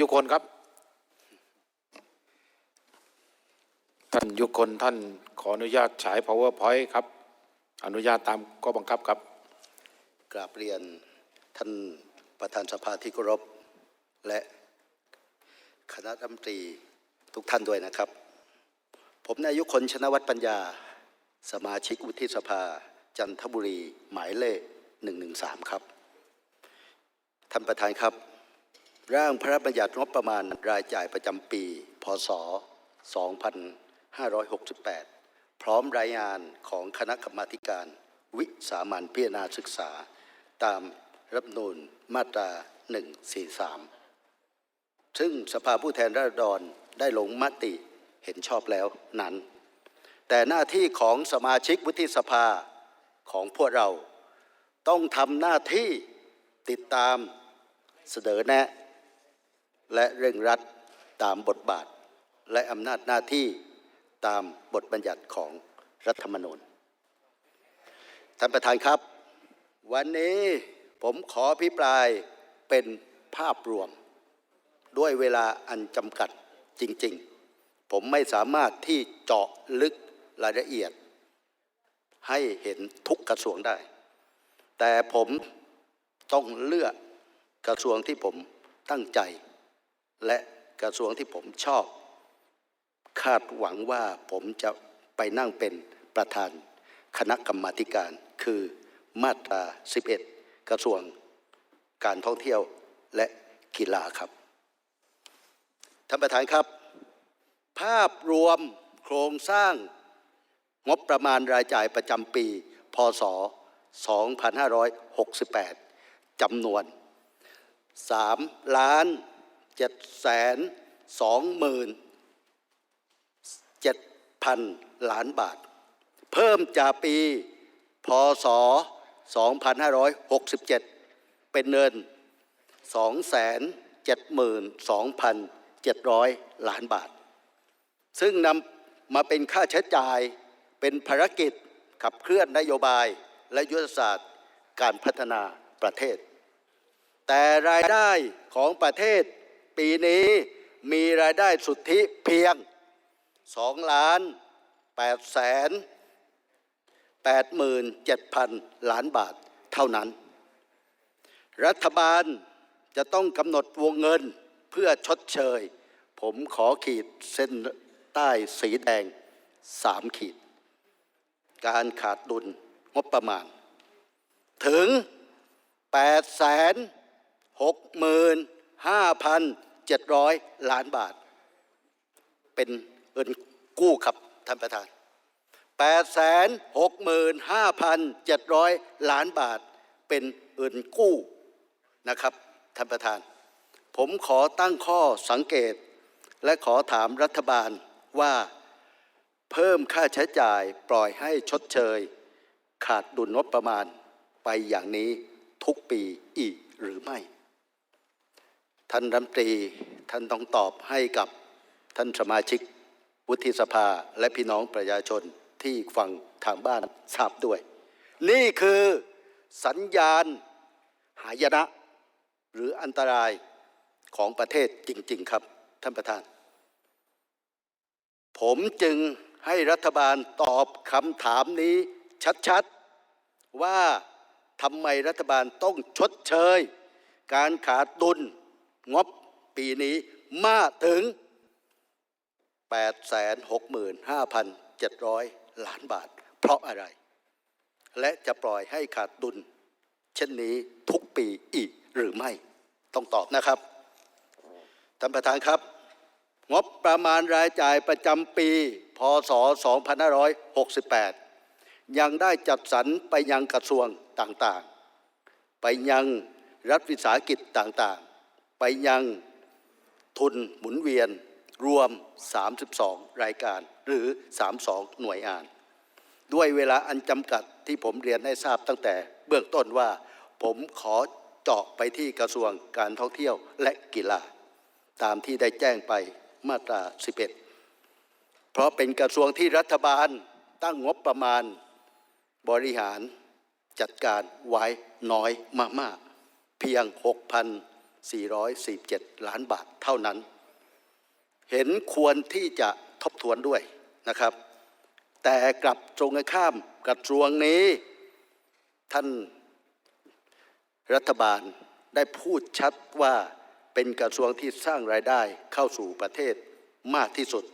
ยุคนครับ ท่านยุคนท่านขออนุญาตฉาย powerpoint ครับ อนุญาตตามข้อบังคับครับ กราบเรียนท่านประธานสภาที่เคารพและคณะรัฐมนตรีทุกท่านด้วยนะครับ ผมนายยุคนชนวัฒน์ปัญญา สมาชิกวุฒิสภา จันทบุรี หมายเลข 113 ครับ ท่านประธานครับ ร่างพระราชบัญญัติงบประมาณรายจ่ายประจำปี พศ 2568 พร้อมรายงานของคณะกรรมาธิการวิสามัญพิจารณาศึกษา ตามรัฐนูญมาตรา 143 ซึ่งสภาผู้แทนราษฎรได้ลงมติเห็นชอบแล้วนั้น แต่หน้าที่ของสมาชิกวุฒิสภาของพวกเราต้องทำหน้าที่ติดตามเสนอแนะ และเร่งรัดตามบทบาท และอำนาจหน้าที่ตามบทบัญญัติของรัฐธรรมนูญท่านประธานครับ วันนี้ผมขอพิปรายเป็นภาพรวม ด้วยเวลาอันจำกัดจริงๆ ผมไม่สามารถที่เจาะลึกรายละเอียด ให้เห็นทุกกระทรวงได้ แต่ผมต้องเลือกกระทรวงที่ผมตั้งใจ และกระทรวงที่ผมชอบ คาดหวังว่าผมจะไปนั่งเป็นประธานคณะกรรมาการ คือมาตรา 11 กระทรวงการท่องเที่ยวและกีฬาครับ ท่านประธานครับ ภาพรวมโครงสร้างงบประมาณรายจ่ายประจำปี พศ 2568 จำนวน3ล้าน 7แสน2หมื่น7,000ล้านบาท เพิ่มจากปีพศ 2567 เป็นเงิน272,700 ล้านบาท ซึ่งนำมาเป็นค่าใช้จ่ายเป็นภารกิจขับเคลื่อนนโยบายและยุทธศาสตร์การพัฒนาประเทศ แต่รายได้ของประเทศ ปีนี้มีรายได้สุทธิเพียง2ล้าน8แสน87,000 ล้านบาทเท่านั้น รัฐบาลจะต้องกำหนดวงเงินเพื่อชดเชย ผมขอขีดเส้นใต้สีแดง 3 ขีด การขาดดุลงบประมาณ ถึง8แสน6 5 0 0 0 700 ล้านบาท เป็นเงินกู้ครับท่านประธาน 865,700 ล้านบาท เป็นเงินกู้นะครับท่านประธาน ผมขอตั้งข้อสังเกต และขอถามรัฐบาลว่าเพิ่มค่าใช้จ่ายปล่อยให้ชดเชย ขาดดุลงบประมาณไปอย่างนี้ทุกปีอีกหรือไม่ ท่านรัฐมนตรีท่านต้องตอบให้กับท่านสมาชิก วุฒิสภาและพี่น้องประชาชนที่ฟังทางบ้านทราบด้วย นี่คือสัญญาณหายนะ หรืออันตรายของประเทศจริง ๆ ครับ ท่านประธาน ผมจึงให้รัฐบาลตอบคำถามนี้ชัด ๆ ว่าทำไมรัฐบาลต้องชดเชย การขาดดุล งบปีนี้มากถึง 865,700 ล้านบาท เพราะอะไร และจะปล่อยให้ขาดดุล เช่นนี้ทุกปีอีกหรือไม่ ต้องตอบนะครับ ท่านประธานครับ งบประมาณรายจ่ายประจำปี พศ 2568 ยังได้จัดสรรไปยังกระทรวงต่างๆ ไปยังรัฐวิสาหกิจต่างๆ ไปยังทุนหมุนเวียนรวม 32 รายการหรือ 32 หน่วยงาน ด้วยเวลาอันจำกัดที่ผมเรียนให้ทราบตั้งแต่เบื้องต้นว่า ผมขอเจาะไปที่กระทรวงการท่องเที่ยวและกีฬาตามที่ได้แจ้งไปมาตรา 11 เพราะเป็นกระทรวงที่รัฐบาลตั้งงบประมาณบริหารจัดการไว้น้อยมากๆเพียง 447 ล้านบาทเท่านั้น เห็นควรที่จะทบทวนด้วยนะครับ แต่กลับตรงกันข้ามกระทรวงนี้ ท่านรัฐบาลได้พูดชัดว่าเป็นกระทรวงที่สร้างรายได้เข้าสู่ประเทศมากที่สุด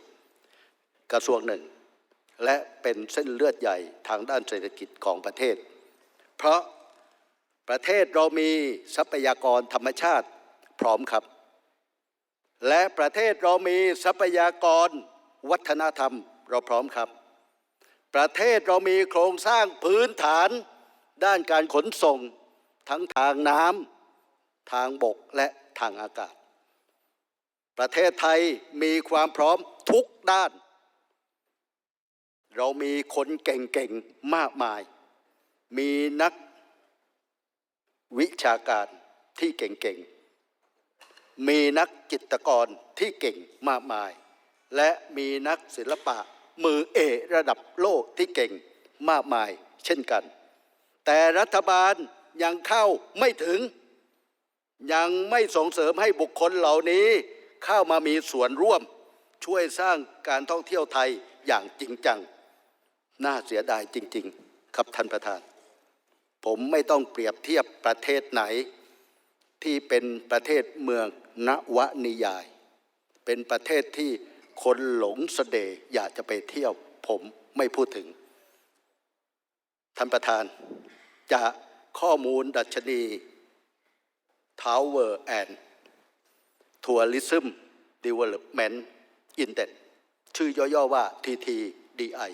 กระทรวงหนึ่ง และเป็นเส้นเลือดใหญ่ทางด้านเศรษฐกิจของประเทศ เพราะประเทศเรามีทรัพยากรธรรมชาติ พร้อมครับ และประเทศเรามีทรัพยากร วัฒนธรรมเราพร้อมครับ ประเทศเรามีโครงสร้างพื้นฐาน ด้านการขนส่ง ทั้งทางน้ำทางบกและทางอากาศ ประเทศไทยมีความพร้อมทุกด้าน เรามีคนเก่งๆมากมาย มีนักวิชาการที่เก่งๆ มีนักจิตรกรที่เก่งมากมาย และมีนักศิลปะมือเอกระดับโลกที่เก่งมากมายเช่นกัน แต่รัฐบาลยังเข้าไม่ถึง ยังไม่ส่งเสริมให้บุคคลเหล่านี้ เข้ามามีส่วนร่วม ช่วยสร้างการท่องเที่ยวไทยอย่างจริงจัง น่าเสียดายจริง ๆ ครับท่านประธาน ผมไม่ต้องเปรียบเทียบประเทศไหน ที่เป็นประเทศเมือง นวนิยาย เป็นประเทศที่คนหลงเสน่ห์อยากจะไปเที่ยว ผมไม่พูดถึง ท่านประธานจะข้อมูลดัชนี Tower and Tourism Development Index ชื่อย่อๆว่า TTDI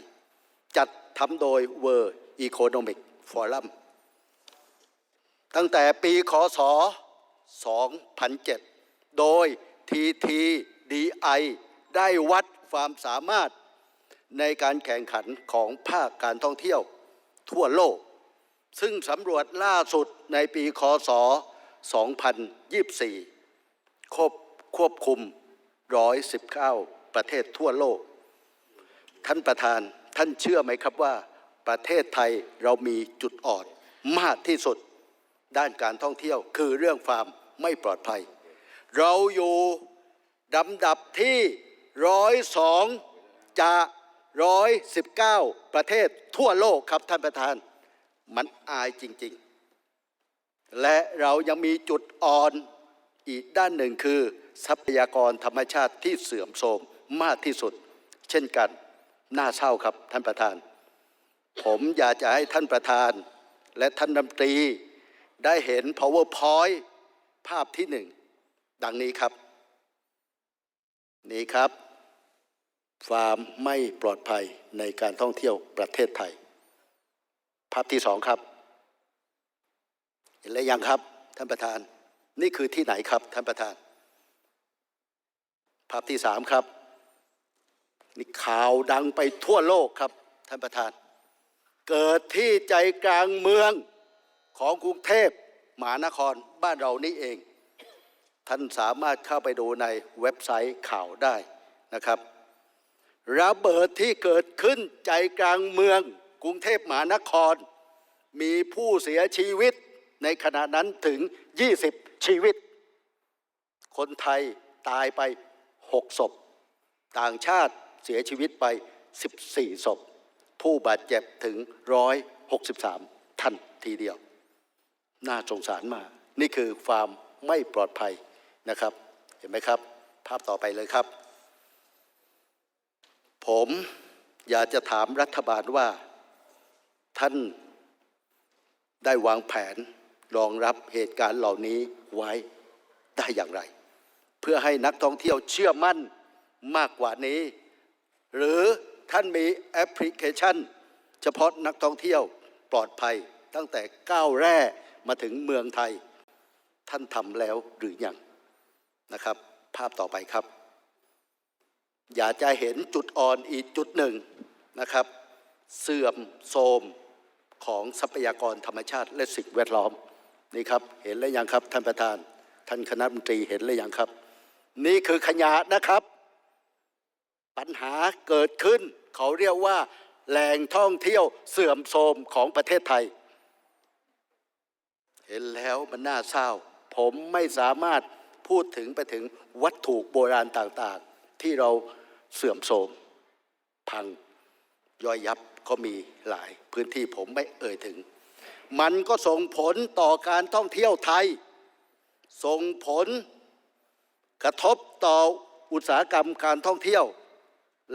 จัดทำโดย World Economic Forum ตั้งแต่ปีคศ 2007 โดย TTDI ได้วัดความสามารถในการแข่งขันของภาคการท่องเที่ยวทั่วโลก ซึ่งสำรวจล่าสุดในปีคศ 2024ควบควบคุม 119 ประเทศทั่วโลก ท่านประธานท่านเชื่อไหมครับว่า ประเทศไทยเรามีจุดอ่อนมากที่สุด ด้านการท่องเที่ยวคือเรื่องความไม่ปลอดภัย เราอยู่ลำดับที่ร้อยสองจากร้อยสิบเก้าประเทศทั่วโลกครับท่านประธาน มันอายจริง ๆ และเรายังมีจุดอ่อนอีกด้านหนึ่งคือ ทรัพยากรธรรมชาติที่เสื่อมโทรมมากที่สุด เช่นกัน น่าเศร้าครับท่านประธาน ผมอยากจะให้ท่านประธาน และท่านรัมตรีได้เห็น powerpoint ภาพที่หนึ่ง ดังนี้ครับ นี่ครับความไม่ปลอดภัยในการท่องเที่ยวประเทศไทย ภาพที่สองครับ เห็นแล้วยังครับ ท่านประธาน นี่คือที่ไหนครับ ท่านประธาน ภาพที่สามครับ นี่ข่าวดังไปทั่วโลกครับ ท่านประธาน เกิดที่ใจกลางเมืองของกรุงเทพมหานครบ้านเรานี่เอง ท่านสามารถเข้าไปดูในเว็บไซต์ข่าวได้นะครับระเบิดที่เกิดขึ้นใจกลางเมือง กรุงเทพมหานคร มีผู้เสียชีวิตในขณะนั้นถึง 20 ชีวิต คนไทยตายไป 6 ศพ ต่างชาติเสียชีวิตไป 14 ศพ ผู้บาดเจ็บถึง 163 ท่านทีเดียว น่าสงสารมาก นี่คือความไม่ปลอดภัย นะครับ เห็นไหมครับ ภาพต่อไปเลยครับ ผมอยากจะถามรัฐบาลว่าท่านได้วางแผนรองรับเหตุการณ์เหล่านี้ไว้ได้อย่างไร เพื่อให้นักท่องเที่ยวเชื่อมั่นมากกว่านี้ หรือท่านมีแอปพลิเคชัน เฉพาะนักท่องเที่ยวปลอดภัยตั้งแต่ก้าวแรกมาถึงเมืองไทย ท่านทำแล้วหรือยัง นะครับ ภาพต่อไปครับ อยากจะเห็นจุดอ่อนอีกจุดหนึ่งนะครับ เสื่อมโทรมของทรัพยากรธรรมชาติและสิ่งแวดล้อมนี่ครับเห็นแล้วยังครับท่านประธาน ท่านคณะมนตรีเห็นแล้วยังครับ นี่คือขยะนะครับ ปัญหาเกิดขึ้น เขาเรียกว่าแหล่งท่องเที่ยวเสื่อมโทรมของประเทศไทย เห็นแล้วมันน่าเศร้า ผมไม่สามารถ พูดถึงไปถึงวัตถุโบราณต่างๆ ที่เราเสื่อมโทรมพังย่อยยับก็มีหลายพื้นที่ผมไม่เอ่ยถึง มันก็ส่งผลต่อการท่องเที่ยวไทย ส่งผลกระทบต่ออุตสาหกรรมการท่องเที่ยว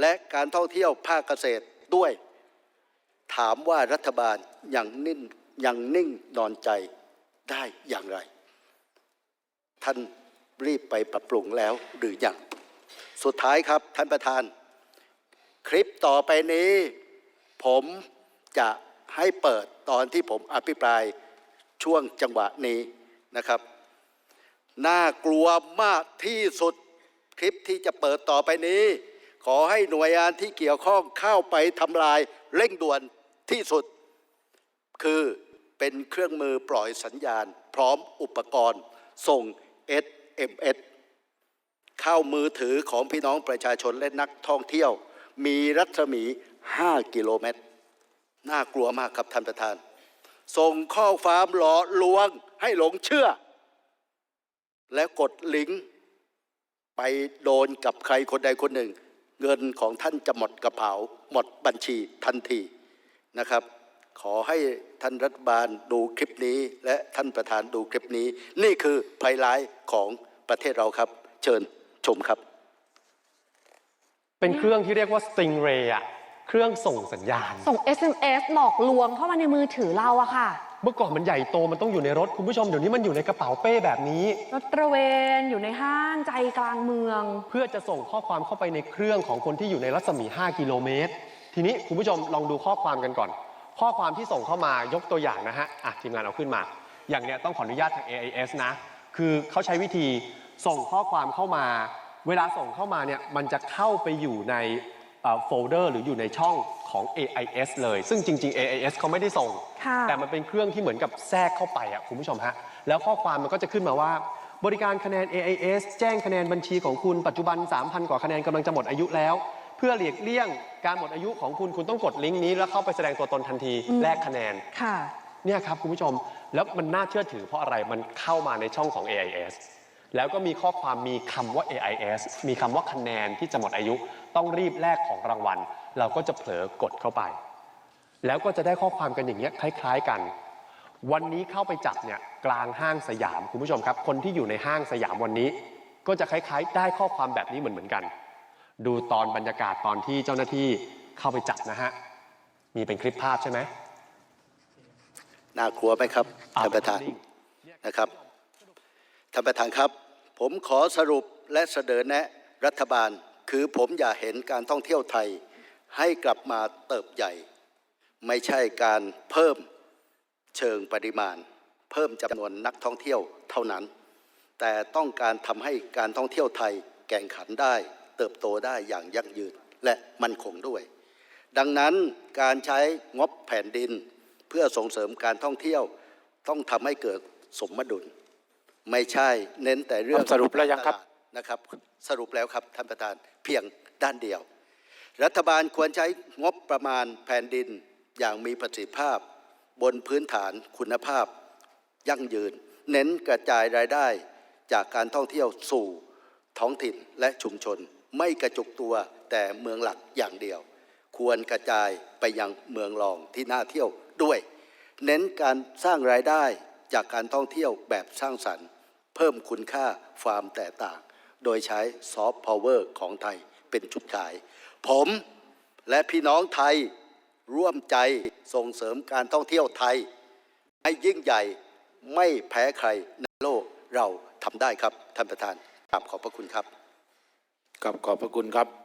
และการท่องเที่ยวภาคเกษตรด้วย ถามว่ารัฐบาลยังนิ่งยังนิ่งนอนใจได้อย่างไร ท่าน รีบไปปรับปรุงแล้วหรือยัง สุดท้ายครับท่านประธาน คลิปต่อไปนี้ ผมจะให้เปิดตอนที่ผมอภิปรายช่วงจังหวะนี้นะครับ น่ากลัวมากที่สุดคลิปที่จะเปิดต่อไปนี้ ขอให้หน่วยงานที่เกี่ยวข้องเข้าไปทำลายเร่งด่วนที่สุด คือเป็นเครื่องมือปล่อยสัญญาณ พร้อมอุปกรณ์ส่ง SMS เข้ามือถือของพี่น้องประชาชนและนักท่องเที่ยว มีรัศมี 5 กิโลเมตร น่ากลัวมากครับท่านประธาน ส่งข้อความหลอกลวงให้หลงเชื่อ และกดลิงก์ไปโดนกับใครคนใดคนหนึ่ง เงินของท่านจะหมดกระเป๋าหมดบัญชีทันทีนะครับ ขอให้ท่านรัฐบาลดูคลิปนี้ และท่านประธานดูคลิปนี้ นี่คือภัยร้ายของประเทศเราครับ เชิญชมครับ เป็นเครื่องที่เรียกว่า Stingray อะเครื่องส่งสัญญาณ ส่ง SMS หลอกลวงเข้ามาในมือถือเราอะค่ะ เมื่อก่อนมันใหญ่โตมันต้องอยู่ในรถคุณผู้ชมเดี๋ยวนี้มันอยู่ในกระเป๋าเป้แบบนี้ รถตระเวนอยู่ในห้างใจกลางเมือง เพื่อจะส่งข้อความเข้าไปในเครื่องของคนที่อยู่ในรัศมี 5 กิโลเมตร ทีนี้คุณผู้ชมลองดูข้อความกันก่อน ข้อความที่ส่งเข้ามายกตัวอย่างนะฮะอะทีมงานเอาขึ้นมา อย่างเนี้ยต้องขออนุญาตทาง AIS นะ คือเขาใช้วิธีส่งข้อความเข้ามา เวลาส่งเข้ามาเนี่ยมันจะเข้าไปอยู่ในโฟลเดอร์หรืออยู่ในช่องของ AIS เลย ซึ่งจริง ๆ AIS เขาไม่ได้ส่งค่ะแต่มันเป็นเครื่องที่เหมือนกับแทรกเข้าไปอะคุณผู้ชมฮะ แล้วข้อความมันก็จะขึ้นมาว่า บริการคะแนน AIS แจ้งคะแนนบัญชีของคุณปัจจุบัน 3,000 กว่าคะแนนกำลังจะหมดอายุแล้วเพื่อหลีกเลี่ยงการหมดอายุของคุณคุณต้องกดลิงก์นี้ แล้วเข้าไปแสดงตัวตนทันทีแลกคะแนนค่ะเนี่ยครับคุณผู้ชมแล้วมันน่าเชื่อถือเพราะอะไรมันเข้ามาในช่องของ AIS แล้วก็มีข้อความมีคำว่า AIS มีคำว่าคะแนนที่จะหมดอายุ ต้องรีบแลกของรางวัล เราก็จะเผลอกดเข้าไป แล้วก็จะได้ข้อความกันอย่างเงี้ยคล้าย ๆกัน วันนี้เข้าไปจับเนี่ยกลางห้างสยามคุณผู้ชมครับ คนที่อยู่ในห้างสยามวันนี้ ก็จะคล้าย ๆ ได้ข้อความแบบนี้เหมือนเหมือนๆกัน ดูตอนบรรยากาศตอนที่เจ้าหน้าที่เข้าไปจับนะฮะ มีเป็นคลิปภาพใช่ไหมน่ากลัวไหมครับอ่าท่านประธานนิ่งนะครับท่านประธานครับ ผมขอสรุปและเสนอแนะรัฐบาล คือผมอยากเห็นการท่องเที่ยวไทย ให้กลับมาเติบใหญ่ ไม่ใช่การเพิ่มเชิงปริมาณ เพิ่มจำนวนนักท่องเที่ยวเท่านั้น แต่ต้องการทำให้การท่องเที่ยวไทยแข่งขันได้ เติบโตได้อย่างยั่งยืนและมั่นคงด้วย ดังนั้นการใช้งบแผ่นดินเพื่อส่งเสริมการท่องเที่ยวต้องทำให้เกิดสมดุล ไม่ใช่เน้นแต่เรื่องสรุปแล้วยังครับตลาดนะครับ สรุปแล้วครับท่านประธานเพียงด้านเดียว รัฐบาลควรใช้งบประมาณแผ่นดินอย่างมีประสิทธิภาพ บนพื้นฐานคุณภาพ ยั่งยืน เน้นกระจายรายได้จากการท่องเที่ยวสู่ท้องถิ่นและชุมชน ไม่กระจุกตัวแต่เมืองหลักอย่างเดียว ควรกระจายไปยังเมืองรองที่น่าเที่ยวด้วย เน้นการสร้างรายได้จากการท่องเที่ยวแบบสร้างสรรค์ เพิ่มคุณค่าความแตกต่าง โดยใช้ซอฟต์พาวเวอร์ของไทยเป็นจุดขาย ผมและพี่น้องไทยร่วมใจส่งเสริมการท่องเที่ยวไทย ให้ยิ่งใหญ่ไม่แพ้ใครในโลกเราทำได้ครับท่านประธานกราบขอบพระคุณครับ กับขอบพระคุณครับ